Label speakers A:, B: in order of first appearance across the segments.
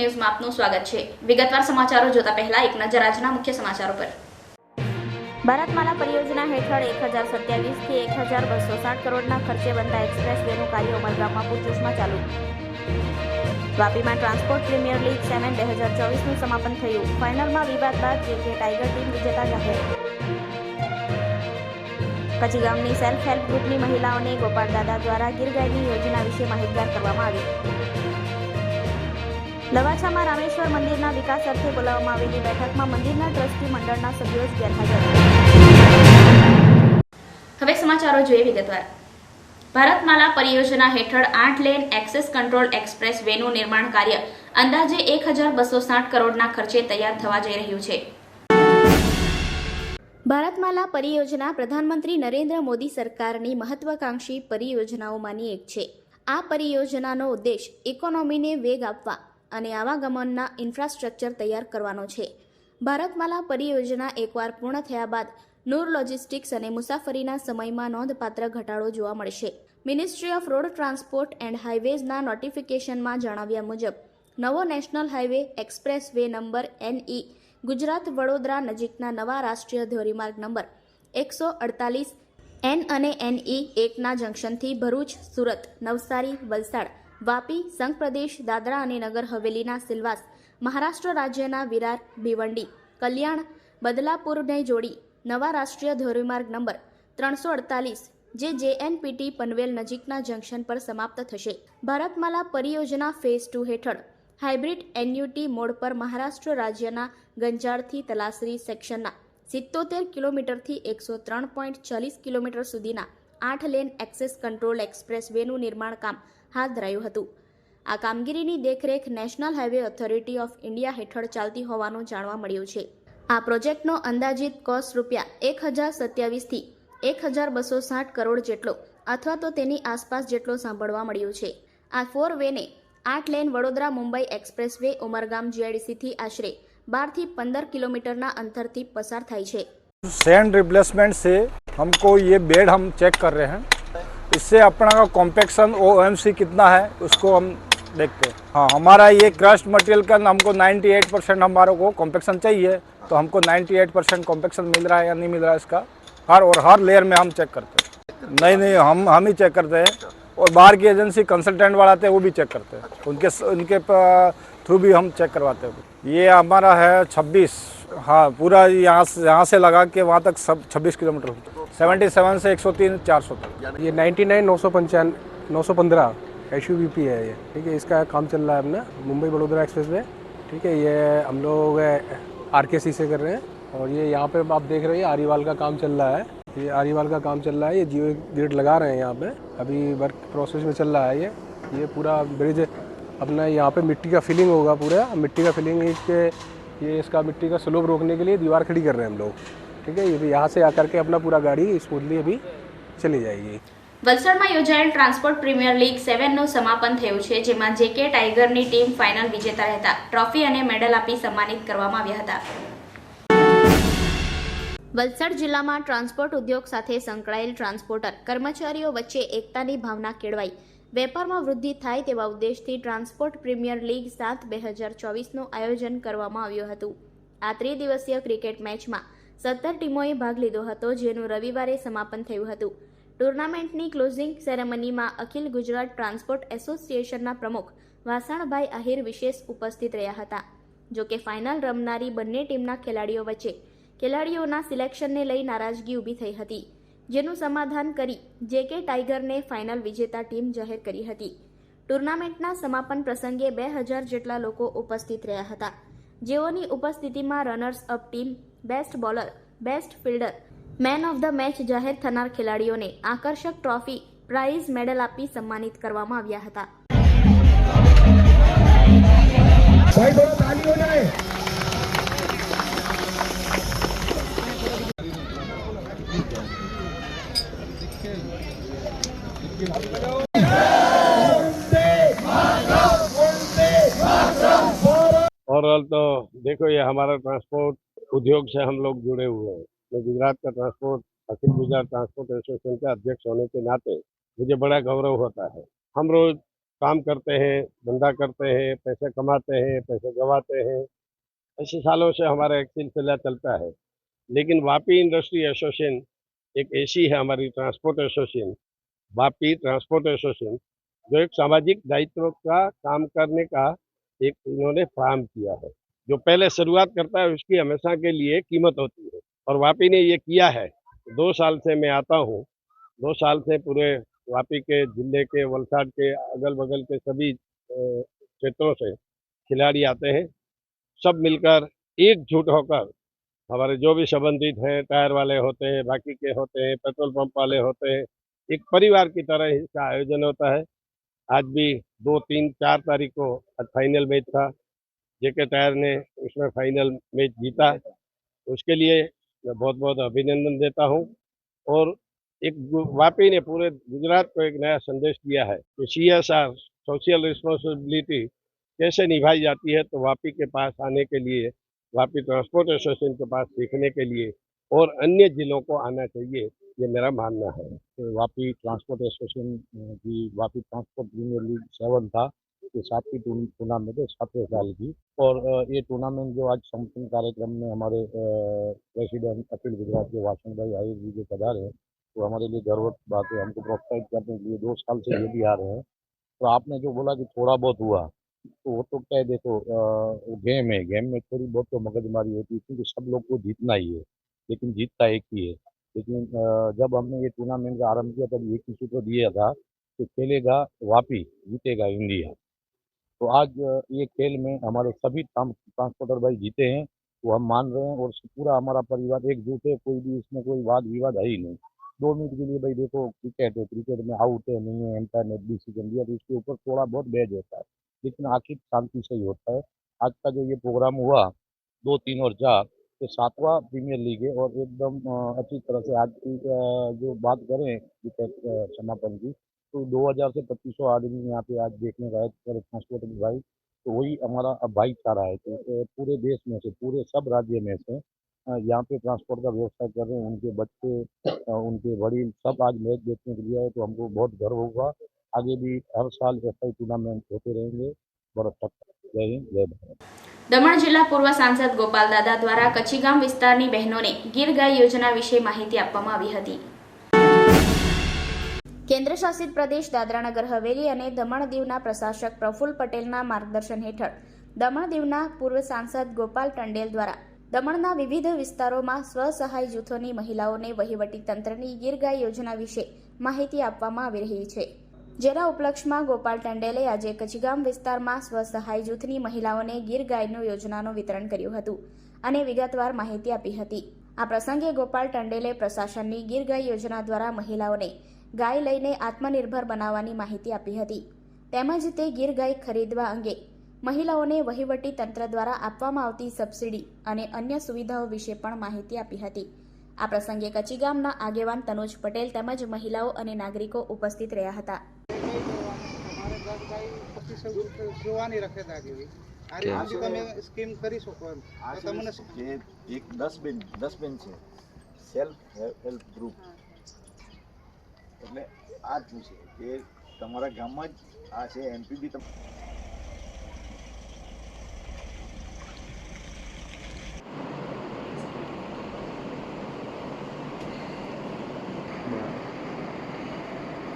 A: ન્યૂઝમાં આપનું સ્વાગત છે. વિગતવાર સમાચારો જોતા પહેલા એક નજર આજના મુખ્ય સમાચારો પર. ભારતમાલા પરિયોજના હેઠળ એક હજાર સત્યાવીસથી એક હજાર બસો સાઠ કરોડના ખર્ચે બનતા એક્સપ્રેસ વેનું કાર્ય ઉમરગામમાં પૂરજોશમાં ચાલુ. વાપીમાં ટ્રાન્સપોર્ટ પ્રીમિયર લીગ સેવન બે હજાર ચોવીસનું સમાપન થયું. ફાઇનલમાં વિવાદ બાદ જે કે ટાઈગર ટીમ વિજેતા જાહેર. કચ્છી ગામની સેલ્ફ હેલ્પ ગ્રુપની મહિલાઓને ગોપાલ દાદા દ્વારા ગીર ગાયની યોજના વિશે માહિતગાર કરવામાં આવી. લવાછામાં રામેશ્વર મંદિરના વિકાસ અર્થે બોલાવવામાં આવેલી બેઠકમાં મંદિરના ટ્રસ્ટી મંડળના સભ્યો ગેરહાજર હવે સમાચારો જોઈએ વિગતવાર. ભારતમાલા પરિયોજના હેઠળ આઠ લેન એક્સેસ કંટ્રોલ એક્સપ્રેસ વેનું નિર્માણ કાર્ય અંદાજે એક હજાર બસો સાઠ કરોડના ખર્ચે તૈયાર થવા જઈ રહ્યું છે. ભારતમાલા પરિયોજના પ્રધાનમંત્રી નરેન્દ્ર મોદી સરકારની મહત્વાકાંક્ષી પરિયોજનાઓમાંની એક છે. આ પરિયોજનાનો ઉદ્દેશ ઇકોનોમીને વેગ આપવા અને આવાગમનના ઇન્ફ્રાસ્ટ્રક્ચર તૈયાર કરવાનો છે. ભારતમાલા પરિયોજના એકવાર પૂર્ણ થયા બાદ નૂર લોજિસ્ટિક્સ અને મુસાફરીના સમયમાં નોંધપાત્ર ઘટાડો જોવા મળશે. Ministry of road transport and હાઇવેઝના નોટિફિકેશનમાં જણાવ્યા મુજબ, નવો national highway expressway number N E Gujarat Vadodara નજીકના નવા રાષ્ટ્રીય ધોરીમાર્ગ નંબર એકસો અડતાલીસ એન અને એનઈ એકના જંકશનથી ભરૂચ, સુરત, નવસારી, વલસાડ વાપી, સંઘ પ્રદેશ, દાદરા અને નગર હવેલીના સિલવાસ, મહારાષ્ટ્ર રાજ્યના વિરાર, ભિવંડી, કલ્યાણ, બદલાપુરને જોડી નવા રાષ્ટ્રીય ધોરીમાર્ગ નંબર ત્રણસો અડતાલીસ, જે જેએનપીટી પનવેલ નજીકના જંકશન પર સમાપ્ત થશે. ભારતમાલા પરિયોજના ફેઝ ટુ હેઠળ હાઇબ્રિડ એન્યુટી મોડ પર મહારાષ્ટ્ર રાજ્યના ગંજાળથી તલાસરી સેક્શનના સિત્તોતેર કિલોમીટરથી એકસો ત્રણ પોઈન્ટ ચાલીસ કિલોમીટર સુધીના આઠ લેન એક્સેસ કંટ્રોલ એક્સપ્રેસ વેનું નિર્માણ કામ હાથ ધરાયું હતું આ કામગીરીની દેખરેખ National Highway Authority of India હેઠળ ચાલતી હોવાનું જાણવા મળ્યું છે આ પ્રોજેક્ટનો અંદાજિત કોસ્ટ રૂપિયા એક હજાર સત્યાવીસથી એક હજાર બસો સાઠ કરોડ જેટલો અથવા તો તેની આસપાસ જેટલો સાંભળવા મળ્યું છે આ ફોર વેને આઠ lane Vadodara Mumbai expressway Umargam જીઆઈડીસીથી આશરે બારથી પંદર કિલોમીટરના અંતરથી પસાર થાય છે
B: सैंड रिप्लेसमेंट से हमको ये बेड हम चेक कर रहे हैं इससे अपना का कॉम्पेक्शन ओ कितना है, उसको हम देखते हैं। हाँ हमारा ये क्रस्ट मटेरियल का हमको 98 परसेंट हमारे को कॉम्पेक्शन चाहिए तो हमको 98 परसेंट कॉम्पेक्शन मिल रहा है या नहीं मिल रहा है इसका, हर और हर लेयर में हम चेक करते हैं। नहीं नहीं, हम हम ही चेक करते हैं, और बाहर की एजेंसी कंसल्टेंट वाला आते हैं वो भी चेक करते हैं। उनके उनके थ्रू भी हम चेक करवाते हैं। ये हमारा है 26 हाँ पूरा यहाँ से यहाँ से लगा के वहाँ तक सब 26 किलोमीटर होता सेवेंटी सेवन से 103 400 तक।
C: ये 99 नौ सौ पंचान नौ सौ पंद्रह एच है ये। ठीक है, इसका काम चल रहा है अपना मुंबई बड़ोदरा एक्सप्रेस वे। ठीक है, ये हम लोग आर के सी से कर रहे हैं। और ये यहाँ पे आप देख रहे हैं आरीवाल का काम चल रहा है। ये आरीवाल का काम चल रहा है, ये जियो ग्रिड लगा रहे हैं यहाँ पे। अभी वर्क प्रोसेस में चल रहा है ये। ये पूरा ब्रिज अपना यहाँ पे मिट्टी का फिलिंग होगा पूरा मिट्टी का फिलिंग के ये इसका मिट्टी का स्लोप रोकने के लिए दीवार खड़ी कर रहे हैं हम लोग ठीक है ये भी यहाँ से आकर के अपना पूरा गाड़ी स्मूथली अभी चली जाएगी
A: વલસાડમાં યોજાયેલ ટ્રાન્સપોર્ટ પ્રીમિયર લીગ સેવનનું સમાપન થયું છે જેમાં જેકે ટાઈગરની ટીમ ફાઇનલ વિજેતા રહેતા ટ્રોફી અને મેડલ આપી સન્માનિત કરવામાં આવ્યા હતા વલસાડ જિલ્લામાં ટ્રાન્સપોર્ટ ઉદ્યોગ સાથે સંકળાયેલ ટ્રાન્સપોર્ટર કર્મચારીઓ વચ્ચે એકતાની ભાવના કેળવાઈ વેપારમાં વૃદ્ધિ થાય તેવા ઉદ્દેશથી ટ્રાન્સપોર્ટ પ્રીમિયર લીગ સાત બે હજાર ચોવીસનું આયોજન કરવામાં આવ્યું હતું. આ ત્રિદિવસીય ક્રિકેટ મેચમાં સત્તર ટીમોએ ભાગ લીધો હતો, જેનું રવિવારે સમાપન થયું હતું. ટુર્નામેન્ટની ક્લોઝિંગ સેરેમનીમાં અખિલ ગુજરાત ટ્રાન્સપોર્ટ એસોસિએશનના પ્રમુખ વાસણભાઈ આહિર વિશેષ ઉપસ્થિત રહ્યા હતા. જોકે ફાઇનલ રમનારી બંને ટીમના ખેલાડીઓ વચ્ચે ખેલાડીઓના સિલેક્શનને લઈ નારાજગી ઊભી થઈ હતી. જેનું સમાધાન કરી જેકે ટાઈગરને ફાઇનલ વિજેતા ટીમ જાહેર કરી હતી. ટુર્નામેન્ટના સમાપન પ્રસંગે બે હજાર જેટલા લોકો ઉપસ્થિત રહ્યા હતા. જેઓની ઉપસ્થિતિમાં runners up team, best bowler, best fielder, man of the match જાહેર થનાર ખેલાડીઓને આકર્ષક ટ્રોફી, પ્રાઇઝ મેડલ આપી સન્માનિત કરવામાં આવ્યા હતા.
D: ओवरऑल तो देखो ये हमारा ट्रांसपोर्ट उद्योग से हम लोग जुड़े हुए हैं। मैं गुजरात का transport Akhil Gujarat transport association के अध्यक्ष होने के नाते मुझे बड़ा गौरव होता है। हम रोज काम करते हैं, धंधा करते हैं, पैसे कमाते हैं, पैसे गंवाते हैं। ऐसे सालों से हमारा एक सिलसिला चलता है। लेकिन वापी इंडस्ट्री एसोसिएशन एक ऐसी है हमारी transport association Vapi transport association जो एक सामाजिक दायित्व का काम करने का एक इन्होंने काम किया है। जो पहले शुरुआत करता है, उसकी हमेशा के लिए कीमत होती है। और वापी ने ये किया है। दो साल से मैं आता हूँ। दो साल से पूरे वापी के ज़िले के, वलसाड के अगल बगल के सभी क्षेत्रों से खिलाड़ी आते हैं। सब मिलकर एकजुट होकर हमारे जो भी संबंधित हैं, टायर वाले होते हैं, बाकी के होते हैं, पेट्रोल पंप वाले होते हैं, एक परिवार की तरह इसका आयोजन होता है। आज भी दो, तीन, चार तारीख को आज फाइनल मैच था। जेके टायर ने उसमें फाइनल मैच जीता। उसके लिए मैं बहुत बहुत अभिनंदन देता हूँ और एक वापी ने पूरे गुजरात को एक नया संदेश दिया है कि C S R social responsibility कैसे निभाई जाती है तो वापी के पास आने के लिए, वापी ट्रांसपोर्ट एसोसिएशन के पास सीखने के लिए और अन्य जिलों को आना चाहिए, ये मेरा मानना है।
E: तो वापी ट्रांसपोर्ट एसोसिएशन की Vapi transport premier league seven था, ये सातवीं टूर्न- टूर्नामेंट है सातवें साल की। और ये टूर्नामेंट जो आज संपन्न कार्यक्रम में हमारे प्रेसिडेंट अखिल गुजरात के वासन भाई आहिर जी जो पधारे हैं तो हमारे लिए गर्व बात है, हमको प्रोत्साहित करने के लिए दो साल से ये भी आ रहे हैं। तो आपने जो बोला कि थोड़ा बहुत हुआ तो वो तो क्या है देखो गेम है, गेम में थोड़ी बहुत तो मगजमारी होती है, क्योंकि सब लोग को जीतना ही है। लेकिन जीतता एक ही है। लेकिन जब हमने ये टूर्नामेंट का आरंभ किया, तब एक ही को दिया था कि खेलेगा वापी जीतेगा इंडिया। तो आज ये खेल में हमारे सभी ट्रांसपोर्टर भाई जीते हैं, वो हम मान रहे हैं और पूरा हमारा परिवार एकजुट है कोई भी इसमें कोई वाद विवाद है ही नहीं। दो मिनट के लिए भाई देखो क्रिकेट है क्रिकेट में आउट है, नहीं है एम्पायर ने डिसीज़न दिया तो इसके ऊपर थोड़ा बहुत बैज होता है। लेकिन आखिर शांति से ही होता है। आज का जो ये प्रोग्राम हुआ, दो, तीन और चार ये सातवां प्रीमियर लीग है और एकदम अच्छी तरह से आज की जो बात करें समापन की तो 2000 से 2500 आदमी यहाँ पे आज देखने गए थे ट्रांसपोर्ट भाई तो वही हमारा भाईचारा है कि पूरे देश में से, पूरे सब राज्य में से यहाँ पे ट्रांसपोर्ट का व्यवसाय कर रहे हैं, उनके बच्चे उनके वडील सब आज मैच देखने के लिए आए तो हमको बहुत गर्व होगा, आगे भी हर साल ऐसा ही टूर्नामेंट होते रहेंगे बरस तक, जय हिंद, जय भारत।
A: દમણ જિલ્લા પૂર્વ સાંસદ ગોપાલ દાદા દ્વારા કચ્છીગામ વિસ્તારની બહેનોને ગીર ગાય યોજના વિશે માહિતી આપવામાં આવી હતી. કેન્દ્ર શાસિત પ્રદેશ દાદરાનગર હવેલી અને દમણ દીવના પ્રશાસક પ્રફુલ્લ પટેલના માર્ગદર્શન હેઠળ દમણ દીવના પૂર્વ સાંસદ ગોપાલ ટંડેલ દ્વારા દમણના વિવિધ વિસ્તારોમાં સ્વસહાય જૂથોની મહિલાઓને વહીવટી તંત્રની ગીર ગાય યોજના વિશે માહિતી આપવામાં આવી રહી છે. જેના ઉપલક્ષમાં ગોપાલ ટંડેલે આજે કચ્છગામ વિસ્તારમાં સ્વસહાય જૂથની મહિલાઓને ગીર ગાયનું યોજનાનું વિતરણ કર્યું હતું અને વિગતવાર માહિતી આપી હતી. આ પ્રસંગે ગોપાલ ટંડેલે પ્રશાસનની ગીર ગાય યોજના દ્વારા મહિલાઓને ગાય લઈને આત્મનિર્ભર બનાવવાની માહિતી આપી હતી. તેમજ તે ગીર ગાય ખરીદવા અંગે મહિલાઓને વહીવટી તંત્ર દ્વારા આપવામાં આવતી સબસિડી અને અન્ય સુવિધાઓ વિશે પણ માહિતી આપી હતી. આ પ્રસંગે કચ્છીગામના આગેવાન તનુજ પટેલ તેમજ મહિલાઓ અને નાગરિકો ઉપસ્થિત રહ્યા હતા.
F: જોવાની રખે આગેવી આ રીતે તમે સ્કીમ કરી શકો તમને
G: છે જે એક દસ બેન દસ બેન છે સેલ્ફ હેલ્પ ગ્રુપ એટલે આ જ છે કે તમારા ગામમાં જ આ છે એમપીબી તમે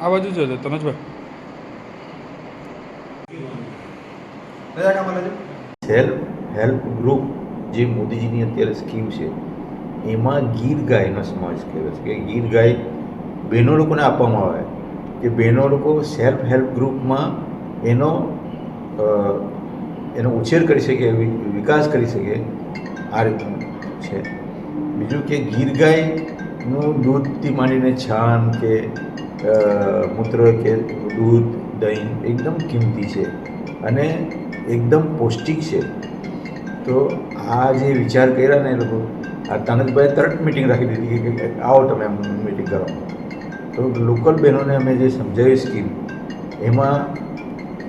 H: આ બાજુ જોજો તનુજભાઈ
G: સેલ્ફ હેલ્પ ગ્રુપ જે મોદીજીની અત્યારે સ્કીમ છે, એમાં ગીર ગાયનો સમાવેશ કર્યો છે. કે ગીર ગાય બહેનો લોકોને આપવામાં આવે. કે બહેનો લોકો સેલ્ફ હેલ્પ ગ્રુપમાં એનો એનો ઉછેર કરી શકે વિકાસ કરી શકે આ રીતનું છે. બીજું કે ગીર ગાયનું દૂધથી માંડીને છાન કે મૂત્ર કે દૂધ, દહીં એકદમ કિંમતી છે. અને એકદમ પૌષ્ટિક છે. તો આ જે વિચાર કર્યા ને એ લોકો, આ તાનંદભાઈ તરત મિટિંગ રાખી દીધી કે આવો તમે મિટિંગ કરો. તો લોકલ બહેનોને અમે જે સમજાવી સ્કીમ એમાં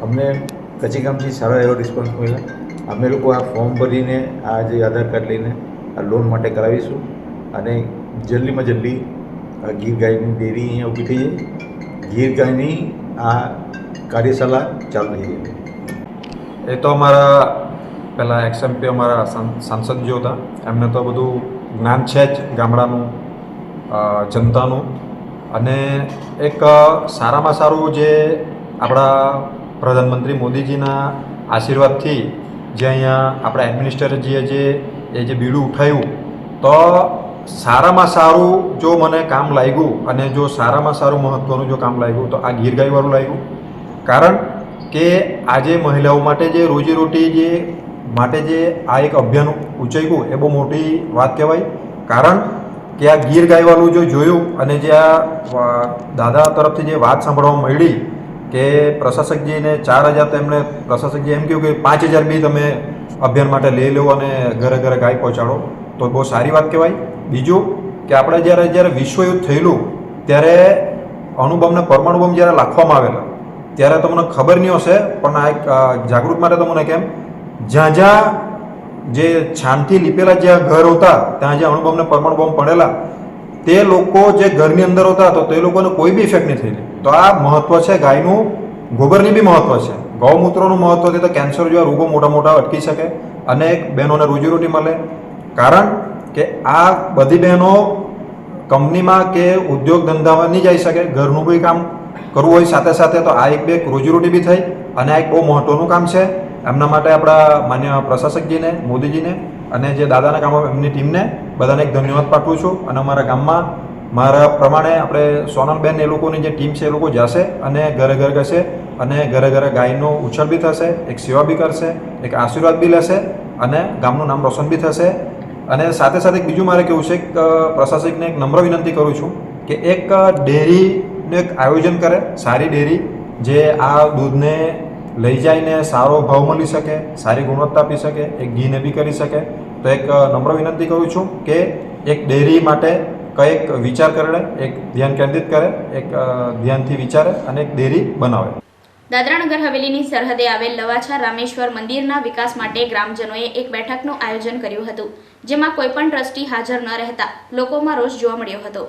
G: અમને કચી કામથી સારા એવો રિસ્પોન્સ મળ્યો. અમે લોકો આ ફોર્મ ભરીને, આ જે આધાર કાર્ડ લઈને આ લોન માટે કરાવીશું અને જલ્દીમાં જલ્દી આ ગીર ગાયની ડેરી અહીંયા ઊભી થઈ જાય. ગીર ગાયની આ કાર્યશાળા ચાલુ થઈ જાય.
I: એ તો અમારા પહેલાં એક્સએમપી અમારા સાંસદજીઓ હતા, એમને તો બધું જ્ઞાન છે જ ગામડાનું જનતાનું. અને એક સારામાં સારું જે આપણા પ્રધાનમંત્રી મોદીજીના આશીર્વાદથી જે અહીંયા આપણા એડમિનિસ્ટ્રેટરજીએ જે, એ જે બીડું ઉઠાવ્યું તો સારામાં સારું જો મને કામ લાગ્યું અને જો સારામાં સારું મહત્ત્વનું જો કામ લાગ્યું, તો આ ગીર ગાયવાળું લાગ્યું. કારણ કે આજે મહિલાઓ માટે જે રોજીરોટી જે માટે જે આ એક અભિયાન ઉંચાઈયું એ બહુ મોટી વાત કહેવાય. કારણ કે આ ગીર ગાયવાળું જો જોયું અને જે આ દાદા તરફથી જે વાત સાંભળવા મળી કે પ્રશાસકજીને ચાર હજાર તેમણે પ્રશાસકજી એમ કહ્યું કે પાંચ હજાર બી તમે અભિયાન માટે લઈ લો અને ઘરે ઘરે ગાય પહોંચાડો, તો બહુ સારી વાત કહેવાય. બીજું કે આપણે જ્યારે જ્યારે વિશ્વયુદ્ધ થયેલું, ત્યારે અણુબમને પરમાણુ બોમ્બ જ્યારે લાખવામાં આવેલા ત્યારે તમને ખબર નહીં હશે, પણ આ એક જાગૃત માટે તમને કેમ? જ્યાં જ્યાં જે છાનથી લીપેલા જ્યાં ઘર હતા, ત્યાં જ્યાં અણુબોમ્બ ને પરમાણુ બોમ્બ પડેલા, તે લોકો જે ઘરની અંદર હતા, તો તે લોકોને કોઈ બી ઇફેક્ટ નહીં થયેલી. તો આ મહત્વ છે ગાયનું, ગોબરની બી મહત્વ છે. ગૌમૂત્રનું મહત્વ તો કેન્સર જેવા રોગો મોટા મોટા અટકી શકે અને એક બહેનોને રોજીરોટી મળે. કારણ કે આ બધી બહેનો કંપનીમાં કે ઉદ્યોગ ધંધામાં નહીં જઈ શકે, ઘરનું બી કામ કરવું હોય સાથે સાથે તો આ એક બે રોજીરોટી બી થઈ અને આ એક બહુ મહત્વનું કામ છે. એમના માટે આપણા માન્ય પ્રશાસકજીને, મોદીજીને અને જે દાદાના કામો એમની ટીમને બધાને એક ધન્યવાદ પાઠવું છું. અને અમારા ગામમાં મારા પ્રમાણે આપણે સોનલબેન એ લોકોની જે ટીમ છે એ લોકો જશે અને ઘરે ઘરે જશે અને ઘરે ઘરે ગાયનો ઉછળ બી થશે, એક સેવા બી કરશે, એક આશીર્વાદ બી લેશે અને ગામનું નામ રોશન બી થશે. અને સાથે સાથે બીજું મારે કેવું છે કે પ્રશાસકને એક નમ્ર વિનંતી કરું છું કે એક એક આયોજન કરે, સારી ડેરી, જે આ દૂધને લઈ જઈને સારો ભાવ મળી શકે, સારી ગુણવત્તા આપી શકે, એક ઘીને બી કરી શકે. તો એક નમ્ર વિનંતી કરું છું કે એક ડેરી માટે કંઈક વિચાર કરે એક ધ્યાન કેન્દ્રિત કરે, એક ધ્યાનથી વિચારે અને એક ડેરી બનાવે.
A: દાદરાનગર હવેલીની સરહદે આવેલ લવાછા રામેશ્વર મંદિરના વિકાસ માટે ગ્રામજનોએ એક બેઠકનું આયોજન કર્યું હતું, જેમાં કોઈપણ ટ્રસ્ટી હાજર ન રહેતા લોકોમાં રોષ જોવા મળ્યો હતો.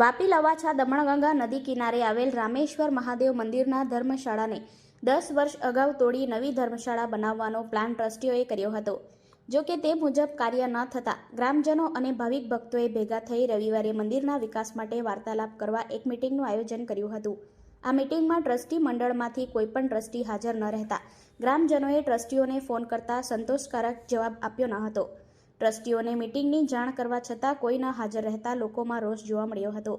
A: વાપી લવાછા દમણગંગા નદી કિનારે આવેલ રામેશ્વર મહાદેવ મંદિરના ધર્મશાળાને દસ વર્ષ અગાઉ તોડી નવી ધર્મશાળા બનાવવાનો પ્લાન ટ્રસ્ટીઓએ કર્યો હતો. જો કે તે મુજબ કાર્ય ન થતાં ગ્રામજનો અને ભાવિક ભક્તોએ ભેગા થઈ રવિવારે મંદિરના વિકાસ માટે વાર્તાલાપ કરવા એક મિટિંગનું આયોજન કર્યું હતું. આ મિટિંગમાં ટ્રસ્ટી મંડળમાંથી કોઈપણ ટ્રસ્ટી હાજર ન રહેતા ગ્રામજનોએ ટ્રસ્ટીઓને ફોન કરતા સંતોષકારક જવાબ આપ્યો ન હતો. ટ્રસ્ટીઓને મિટિંગની જાણ કરવા છતાં કોઈ ન હાજર રહેતા લોકોમાં રોષ જોવા મળ્યો હતો.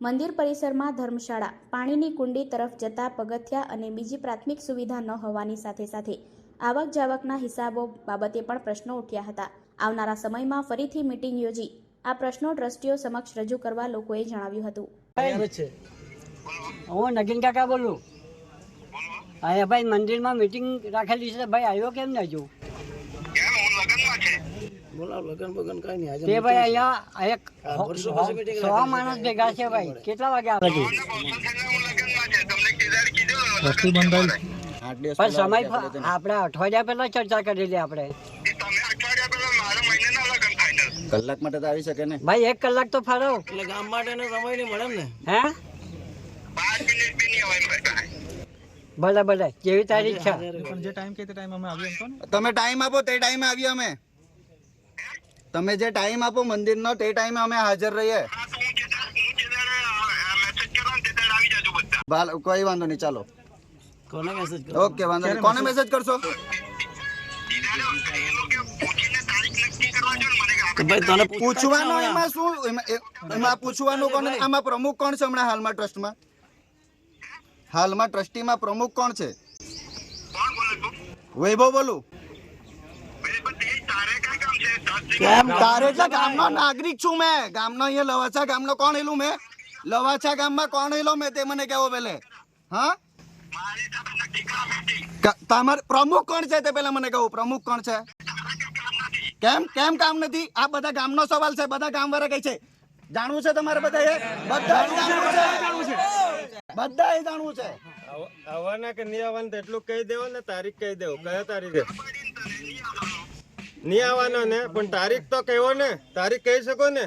A: મંદિર પરિસરમાં ધર્મશાળા પાણીની કુંડી તરફ જતા પગથિયા અને બીજી પ્રાથમિક સુવિધા ન હોવાની સાથે સાથે આવક જાવકના હિસાબો બાબતે પણ પ્રશ્નો ઉઠ્યા હતા. આવનારા સમયમાં ફરીથી મિટિંગ યોજી આ પ્રશ્નો ટ્રસ્ટીઓ સમક્ષ રજૂ કરવા લોકોએ જણાવ્યું હતું.
J: હું નગીન કાકા બોલું. ભાઈ મંદિરમાં મીટિંગ રાખેલી છે. ભાઈ આવ્યો કેમ નહીં હજુ? તે ભાઈ અહીંયા એક સો માણસ ભેગા છે ભાઈ. કેટલા વાગે આવે? છે પણ સમય આપણે અઠવાડિયા પહેલા ચર્ચા કરેલી આપણે.
F: કલાક માટે તો આવી શકે ને?
J: ભાઈ એક કલાક તો ફાળો. એટલે ગામ માટે સમય નહીં મળે ને? હે? ભલે ભલે. જેવી તારીખ છે.
F: તમે ટાઈમ આપો તે ટાઈમે આવીએ અમે. તમે જે ટાઈમ આપો મંદિરનો તે ટાઈમે અમે હાજર રહીએ. ભાલ- કોઈ વાંધો નહીં ચાલો. ઓકે વાંધો નહીં. કોને મેસેજ કરશો? પૂછવાનું એમાં શું? એમાં- એમાં પૂછવાનું કોણ આમાં પ્રમુખ કોણ છે હમણાં હાલમાં ટ્રસ્ટમાં? હાલમાં ટ્રસ્ટીમાં પ્રમુખ કોણ છે? વૈભવ બોલું. તારે એટલે ગામનો નાગરિક છું મેં. ગામનો અહીંયા લવાછા ગામનો કોણ એલું મેં? લવાછા ગામમાં કોણ એલો મેં તે મને કેવો પેલે. હા? ક- તમારે પ્રમુખ કોણ છે તે પેલા મને કહું. પ્રમુખ કોણ છે? કેમ કેમ? કામ નથી? આ બધા ગામનો સવાલ છે બધા ગામ વાળા કઈ છે. જાણવું છે તમારે બધા બધા જાણવું છે. બધા જાણવું છે.
D: આવવાના કે નહીં આવવાનું એટલું કહી દેવો ને તારીખ કહી દેવો. કયા તારીખે નહીં આવવાનો ને પણ તારીખ તો કહેવો ને તારીખ કહી શકો ને?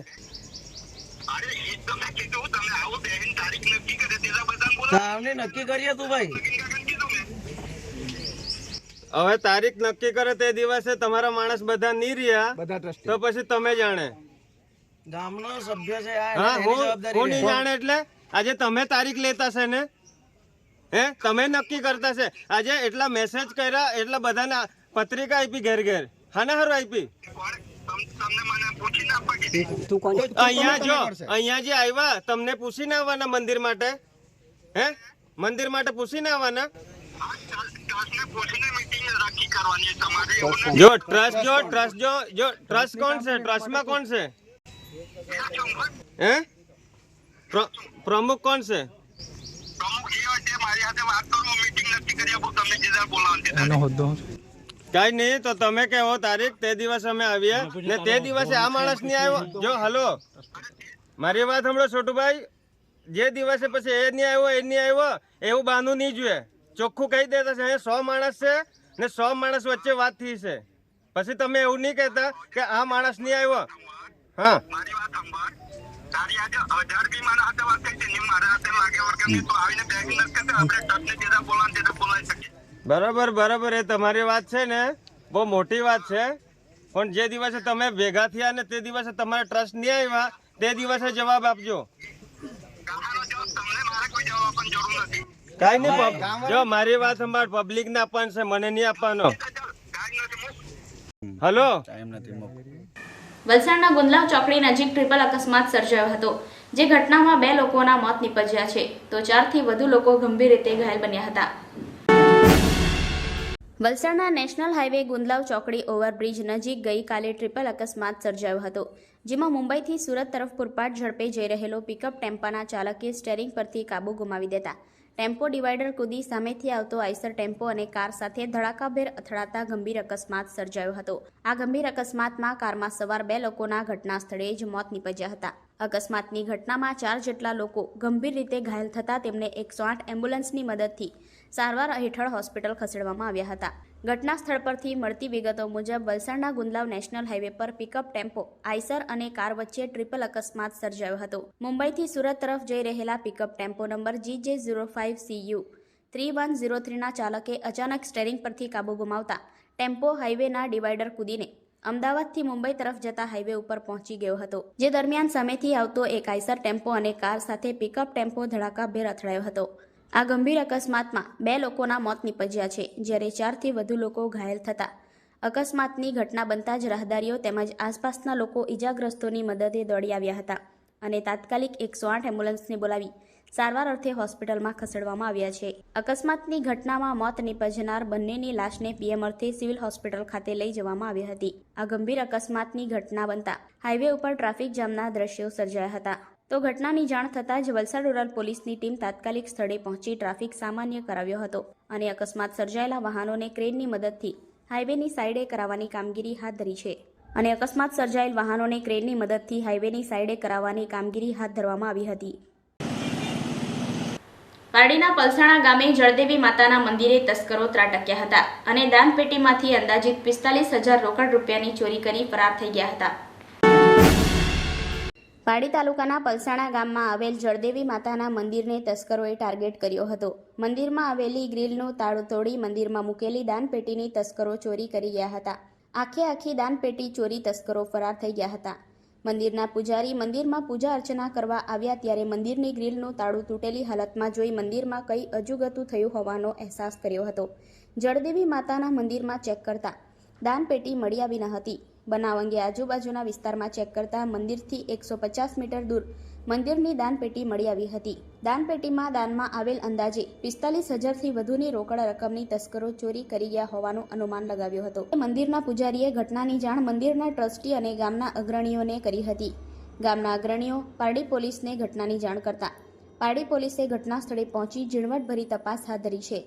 K: નક્કી કરીએ તું ભાઈ.
L: હવે તારીખ નક્કી કરે તે દિવસે તમારા માણસ બધા નહીં રહ્યા
C: બધા
L: તો પછી તમે જાણે.
K: ગામનો સભ્ય છે
L: હા હું હું નહીં જાણે એટલે? આજે તમે તારીખ લેતા છે ને? હે તમે નક્કી કરતા છે આજે એટલા મેસેજ કર્યા એટલા બધાને પત્રિકા આપી ઘેર ઘેર. હાના હારું આપી
K: તું કોણ?
L: અહીંયા જો અહીંયા જે આવ્યા તમને પૂછીને આવવાના મંદિર માટે? હે? મંદિર માટે પૂછીને આવવાના? જો ટ્રસ્ટ જો ટ્રસ્ટ જો જો ટ્રસ્ટ કોણ છે? ટ્રસ્ટમાં કોણ છે? હે? પ્ર- પ્રમુખ કોણ છે?
H: વાત કરો એનો હોદ્દો
L: કઈ નહીં તો તમે કેવો? તારીખ? તે દિવસ અમે આવીએ. ને તે દિવસે આ માણસ નહીં આવ્યો જો હલો. મારી વાત સાંભળો છોટુભાઈ. જે દિવસે પછી એ નહીં આવ્યો એ નહીં આવ્યો એવું બાનું નહીં જોઈએ ચોખ્ખું કહી દેતા છે અહીંયા સો માણસ છે ને સો માણસ વચ્ચે વાત થઈ છે. પછી તમે એવું નહીં કહેતા કે આ માણસ નહીં આવ્યો. હા. બરાબર બરાબર એ તમારી વાત છે ને. બહુ મોટી વાત છે. પણ જે દિવસે તમે ભેગા થયા ને તે દિવસે તમારા ટ્રસ્ટ નહીં આવ્યા તે દિવસે જવાબ આપજો. કઈ નહીં જો મારી વાત સંભાળ પબ્લિક ને આપવાનું છે મને નહીં આપવાનો. હલો
A: વલસાડના ગુંદલાવ ચોકડી નજીક ટ્રિપલ અકસ્માત સર્જાયો હતો જે ઘટનામાં બે લોકોના મોત નીપજ્યા છે. તો ચારથી વધુ લોકો ગંભીર રીતે ઘાયલ બન્યા હતા. વલસાડના નેશનલ હાઈવે ગુંદલાવ ચોકડી ઓવરબ્રિજ નજીક ગઈકાલે ટ્રિપલ અકસ્માત સર્જાયો હતો, જેમાં મુંબઈથી સુરત તરફ પૂરપાટ ઝડપે જઈ રહેલો પિકઅપ ટેમ્પાના ચાલકે સ્ટેરિંગ પરથી કાબુ ગુમાવી દેતા. ટેમ્પો ડિવાઈડર કૂદી સામેથી આવતો આઈસર ટેમ્પો અને કાર સાથે ધડાકાભેર અથડાતા ગંભીર અકસ્માત સર્જાયો હતો. આ ગંભીર અકસ્માતમાં કારમાં સવાર બે લોકોના ઘટના સ્થળે જ મોત નીપજ્યા હતા. અકસ્માતની ઘટનામાં ચાર જેટલા લોકો ગંભીર રીતે ઘાયલ થતા તેમને એકસો આઠ એમ્બ્યુલન્સની મદદથી સારવાર હેઠળ હોસ્પિટલ ખસેડવામાં આવ્યા હતા. ઘટના સ્થળ પરથી મળતી વિગતો મુજબ વલસાડના ગુંદલાવ નેશનલ હાઈવે પર પિકઅપ ટેમ્પો, આઈસર અને કાર વચ્ચે ટ્રિપલ અકસ્માત સર્જાયો હતો. મુંબઈથી સુરત તરફ જઈ રહેલા pickup tempo number G J zero five C U three one zero થ્રીના ચાલકે અચાનક સ્ટેરિંગ પરથી કાબુ ગુમાવતા ટેમ્પો હાઈવેના ડિવાઈડર કૂદીને અમદાવાદથી મુંબઈ તરફ જતા હાઈવે ઉપર પહોંચી ગયો હતો, જે દરમિયાન સામેથી આવતો એક આઈસર ટેમ્પો અને કાર સાથે પિકઅપ ટેમ્પો ધડાકાભેર અથડાયો હતો. આ ગંભીર અકસ્માતમાં બે લોકોના મોત નીપજ્યા છે, જ્યારે ચારથી વધુ લોકો ઘાયલ થતા. અકસ્માતની ઘટના બનતા જ રાહદારીઓ તેમજ આસપાસના લોકો ઈજાગ્રસ્તોની મદદે દોડી આવ્યા હતા અને તાત્કાલિક એકસો આઠ એમ્બ્યુલન્સને બોલાવી સારવાર અર્થે હોસ્પિટલમાં ખસેડવામાં આવ્યા છે. અકસ્માતની ઘટનામાં મોત નીપજનાર બંનેની લાશને પીએમ અર્થે સિવિલ હોસ્પિટલ ખાતે લઈ જવામાં આવી હતી. આ ગંભીર અકસ્માતની ઘટના બનતા હાઈવે ઉપર ટ્રાફિક જામના દ્રશ્યો સર્જાયા હતા. તો ઘટનાની જાણ થતાં જ વલસાડ રૂરલ પોલીસની ટીમ તાત્કાલિક સ્થળે પહોંચી ટ્રાફિક સામાન્ય કરાવ્યો હતો અને અકસ્માત સર્જાયેલા વાહનોને ક્રેનની મદદથી હાઇવેની સાઈડે કરાવવાની કામગીરી હાથ ધરી છે. અને અકસ્માત સર્જાયેલ વાહનોને ક્રેનની મદદથી હાઇવેની સાઈડે કરાવવાની કામગીરી હાથ ધરવામાં આવી હતી. પારડીના પલસાણા ગામે જળદેવી માતાના મંદિરે તસ્કરો ત્રાટક્યા હતા અને દાનપેટીમાંથી અંદાજિત પિસ્તાલીસ હજાર રોકડ રૂપિયાની ચોરી કરી ફરાર થઈ ગયા હતા. પાડી તાલુકાના પલસાણા ગામમાં આવેલ જળદેવી માતાના મંદિરને તસ્કરોએ ટાર્ગેટ કર્યો હતો. મંદિરમાં આવેલી ગ્રીલનું તાળું તોડી મંદિરમાં મૂકેલી દાનપેટીની તસ્કરો ચોરી કરી ગયા હતા. આખે આખી દાનપેટી ચોરી તસ્કરો ફરાર થઈ ગયા હતા. મંદિરના પૂજારી મંદિરમાં પૂજા અર્ચના કરવા આવ્યા ત્યારે મંદિરની ગ્રીલનું તાળું તૂટેલી હાલતમાં જોઈ મંદિરમાં કંઈ અજુગતું થયું હોવાનો અહેસાસ કર્યો હતો. જળદેવી માતાના મંદિરમાં ચેક કરતા દાનપેટી મળી આવી ન હતી. બનાવ અંગે આજુબાજુના વિસ્તારમાં ચેક કરતા મંદિરથી એકસો પચાસ મીટર દૂર મંદિરની દાનપેટી મળી આવી હતી. દાનપેટીમાં દાનમાં આવેલ અંદાજે પિસ્તાલીસ હજારથી વધુની રોકડ રકમની તસ્કરો ચોરી કરી ગયા હોવાનું અનુમાન લગાવ્યું હતું. મંદિરના પૂજારીએ ઘટનાની જાણ મંદિરના ટ્રસ્ટી અને ગામના અગ્રણીઓને કરી હતી. ગામના અગ્રણીઓ, પારડી પોલીસને ઘટનાની જાણ કરતા. પારડી પોલીસે ઘટના સ્થળે પહોંચી ઝીણવટભરી તપાસ હાથ ધરી છે.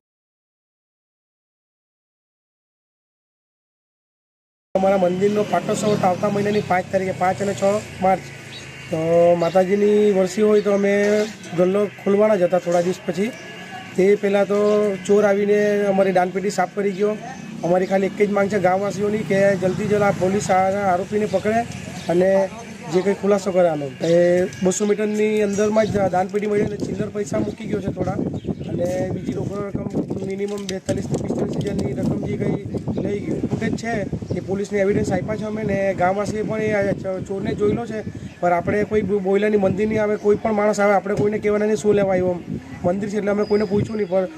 C: અમારા મંદિરનો પાટોત્સવ આવતા મહિનાની પાંચ તારીખે, પાંચ અને છ માર્ચ. તો માતાજીની વરસી હોય તો અમે ગલ્લો ખોલવાના જ હતા થોડા દિવસ પછી. તે પહેલાં તો ચોર આવીને અમારી દાનપેટી સાફ કરી ગયો. અમારી ખાલી એક જ માંગ છે ગામવાસીઓની કે જલ્દી જલ્દ આ પોલીસ આરોપીને પકડે અને જે કંઈ ખુલાસો કરવાનો એ બસો મીટરની અંદરમાં જ દાનપેટી મળી અને ચિલ્લર પૈસા મૂકી ગયો છે થોડા. અને બીજી રોકડ રકમ મિનિમમ બેતાલીસથી પિસ્તાલીસ હજારની રકમ જે કંઈ લઈ ગયું. ફૂટેજ છે એ પોલીસને એવિડન્સ આપ્યા છે અમે ને ગામવાસીએ પણ એ ચોરને જોયેલો છે. પણ આપણે કોઈ બોયલાની મંદિરની આવે, કોઈ પણ માણસ આવે, આપણે કોઈને કહેવાના નહીં શું લેવા આવ્યો. મંદિર છે એટલે અમે કોઈને પૂછ્યું નહીં. પણ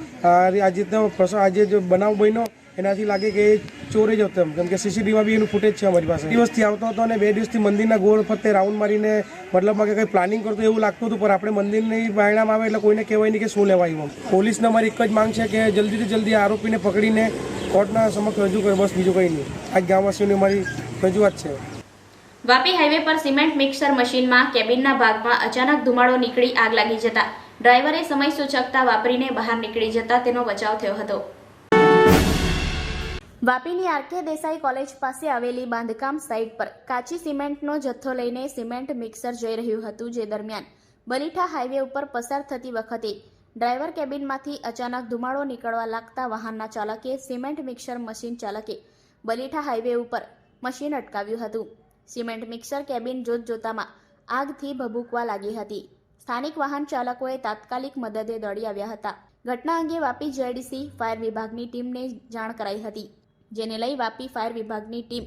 C: આ પ્રસંગ આજે જો બનાવ બન્યો એનાથી લાગે કે ચોરે જ હતો એમ. કેમ કે સીસીટીવીમાં બી એનું ફૂટેજ છે અમારી પાસે. દિવસથી આવતો હતો અને બે દિવસથી મંદિરના ગોળ ફરતે રાઉન્ડ મારીને મતલબમાં કે કંઈ પ્લાનિંગ કરતો એવું લાગતું હતું, પણ આપણે મંદિરની બાયણામાં આવે એટલે કોઈને કહેવાય નહીં કે શું લેવાયું એમ. પોલીસને અમારી એક જ માંગ છે કે જલ્દીથી જલ્દી આરોપીને પકડીને કોર્ટના સમક્ષ રજૂ કરે, બસ બીજું કંઈ નહીં. આ ગામવાસીઓની અમારી રજૂઆત છે.
A: વાપી હાઈવે પર સિમેન્ટ મિક્સર મશીનમાં કેબિનના ભાગમાં અચાનક ધુમાડો નીકળી આગ લાગી જતા ડ્રાઈવરે સમય સૂચકતા વાપરીને બહાર નીકળી જતા તેનો બચાવ થયો હતો. વાપીની આરકે દેસાઈ કોલેજ પાસે આવેલી બાંધકામ સાઇટ પર કાચી સિમેન્ટનો જથ્થો લઈને સિમેન્ટ મિક્સર જઈ રહ્યું હતું જે દરમિયાન બલીઠા હાઈવે ઉપર પસાર થતી વખતે ડ્રાઈવર કેબિનમાંથી અચાનક ધુમાડો નીકળવા લાગતા વાહનના ચાલકે સિમેન્ટ મિક્સર મશીન ચાલકે બલીઠા હાઈવે ઉપર મશીન અટકાવ્યું હતું. સિમેન્ટ મિક્સર કેબિન જોત જોતામાં આગથી ભભૂકવા લાગી હતી. સ્થાનિક વાહન ચાલકોએ તાત્કાલિક મદદે દોડી આવ્યા હતા. ઘટના અંગે વાપી જેડીસી ફાયર વિભાગની ટીમને જાણ કરાઈ હતી. જેને લઈ વાપી ફાયર વિભાગની ટીમ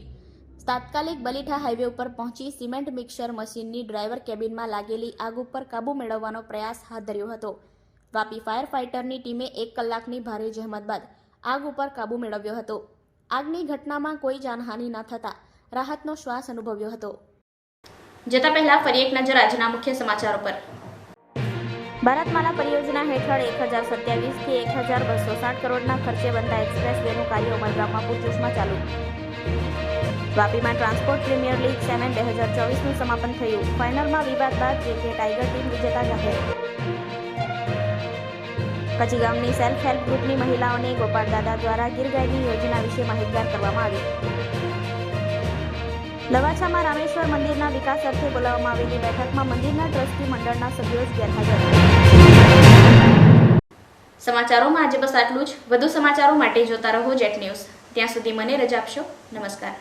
A: તાત્કાલિક બલીઠા હાઈવે ઉપર પહોંચી સિમેન્ટ મિક્સર મશીનની ડ્રાઈવર કેબિનમાં લાગેલી આગ ઉપર કાબૂ મેળવવાનો પ્રયાસ હાથ ધર્યો હતો. વાપી ફાયર ફાઇટરની ટીમે એક કલાકની ભારે જહેમત બાદ આગ ઉપર કાબૂ મેળવ્યો હતો. આગની ઘટનામાં કોઈ જાનહાનિ ન થતાં રાહતનો શ્વાસ અનુભવ્યો હતો. જતા પહેલા ફરી એક નજર આજના મુખ્ય સમાચારો પર. ભારતમાલા પરિયોજના હેઠળ એક હજાર સત્યાવીસથી એક હજાર બસો સાઠ કરોડના ખર્ચે બનતા એક્સપ્રેસ વેનું કાર્ય ઉમરગામમાં પૂરજોશમાં ચાલુ. વાપીમાં ટ્રાન્સપોર્ટ પ્રીમિયર લીગ સેવન બે હજાર ચોવીસનું સમાપન થયું. ફાઇનલમાં વિવાદ બાદ જે કે ટાઈગર ટીમ વિજેતા જાહેર. કચ્છી ગામની સેલ્ફ હેલ્પ ગ્રુપની મહિલાઓને ગોપાલ દાદા દ્વારા ગીર ગાયની યોજના વિશે માહિતગાર કરવામાં આવી. લવાછામાં રામેશ્વર મંદિરના વિકાસ અર્થે બોલાવવામાં આવેલી બેઠકમાં મંદિરના ટ્રસ્ટી મંડળના સભ્યો ગેરહાજર. સમાચારોમાં આજે બસ આટલું જ. વધુ સમાચારો માટે જોતા રહો જેટ ન્યૂઝ. ત્યાં સુધી મને રજા આપશો. નમસ્કાર.